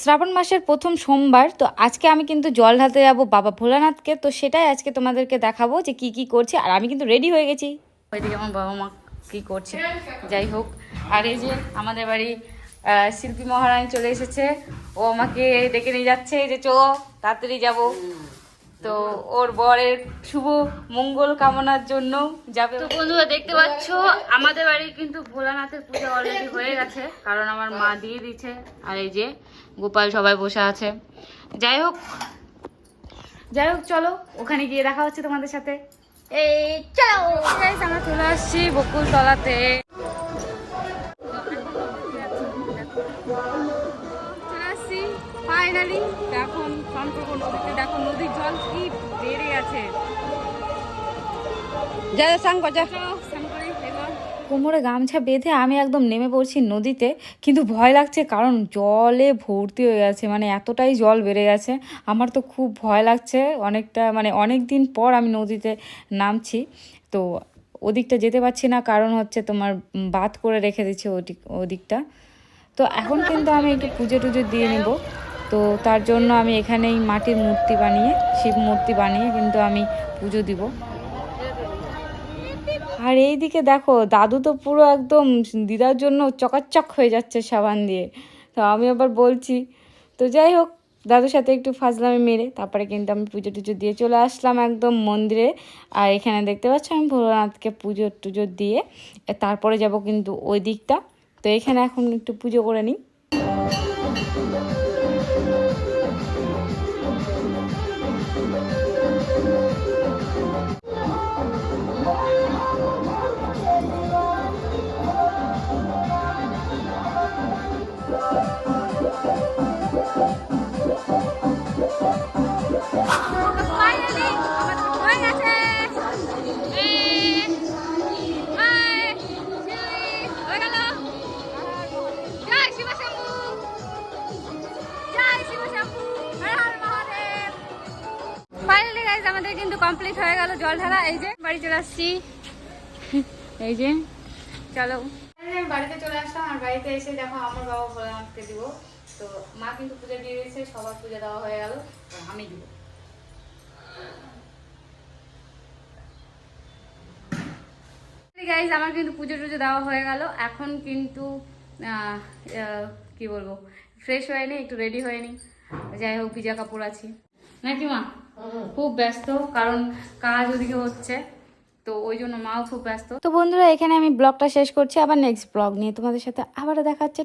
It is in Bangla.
শ্রাবণ মাসের প্রথম সোমবার, তো আজকে আমি কিন্তু জল ঢালতে যাব বাবা ভোলানাথকে। তো সেটাই আজকে তোমাদেরকে দেখাবো যে কি কি করছে, আর আমি কিন্তু রেডি হয়ে গেছি। ওইদিকে আমার বাবা মা কি করছে, যাই হোক। আর এই যে আমাদের বাড়ি শিল্পী মহারানী চলে এসেছে। ও আমাকে ডেকে নিয়ে যাচ্ছে যে চো তাড়াতাড়ি যাব। তো ওর বরের শুভ মঙ্গল কামনার জন্য যাবে। তো বন্ধুরা, দেখতে পাচ্ছ, আমাদের বাড়ি কিন্তু ভোলানাথের পূজা অলরেডি হয়ে গেছে, কারণ আমার মা দিয়ে দিচ্ছে আর এই যে গোপাল সবাই বসে আছে। যাই হোক যাই হোক, চলো, ওখানে গিয়ে দেখা হচ্ছে তোমাদের সাথে। এই, চলো আমরা চলে আসছি বকুল তলাতে চলে আসছি ফাইনালি এখন সম্পর্ক নদীতে দেখো নদীর জল কি বেড়ে গেছে যা যা স্নান করি কোমরে গামছা বেঁধে আমি একদম নেমে পড়ছি নদীতে কিন্তু ভয় লাগছে কারণ জলে ভর্তি হয়ে গেছে মানে এতটাই জল বেড়ে গেছে। আমার তো খুব ভয় লাগছে অনেকটা মানে অনেক দিন পর আমি নদীতে নামছি। তো ওদিকটা যেতে পারছি না কারণ হচ্ছে তোমার বাদ করে রেখে দিচ্ছে ওদিক ওদিকটা। তো এখন কিন্তু আমি একটু পুজো টুজো দিয়ে নিব। তো তার জন্য আমি এখানেই মাটির মূর্তি বানিয়ে, শিব মূর্তি বানিয়ে কিন্তু আমি পুজো দিব। আর এই দিকে দেখো, দাদু তো পুরো একদম দিদার জন্য চকাচক হয়ে যাচ্ছে সাবান দিয়ে। তো আমি আবার বলছি, তো যাই হোক, দাদুর সাথে একটু ফাজলামি মেরে তারপরে কিন্তু আমি পুজো টুজো দিয়ে চলে আসলাম একদম মন্দিরে। আর এখানে দেখতে পাচ্ছ আমি ভোলানাথকে পুজো টুজো দিয়ে তারপরে যাব কিন্তু ওই দিকটা। তো এখানে এখন একটু পুজো করে নিই। গাইজ আমাদের কিন্তু কমপ্লিট হয়ে গেল জল ঢালা এই যে বাড়ি চলে আসছি। এই যে চলো। আমি বাড়িতে চলে আসলাম আর বাড়িতে এসে দেখো আমার বাবা ভোলানাথকে দিব। তো মা কিন্তু পূজা দিয়ে দিয়েছে সবার পূজা দেওয়া হয়ে গেল আমি দিব। গাইজ আমার কিন্তু পুজো টুজো দেওয়া হয়ে গেল। এখন কিন্তু কি বলব ফ্রেশ হয়নি একটু রেডি হয়নি। যাই হোক ভিজা কাপড় আছি। নাকি মা? খুব ব্যস্ত কারণ কাজ ওদিকে হচ্ছে তো ওই জন্য মাও খুব ব্যস্ত। তো বন্ধুরা এখানে আমি ব্লগটা শেষ করছি। আবার নেক্সট ব্লগ নিয়ে তোমাদের সাথে আবারও দেখা হচ্ছে।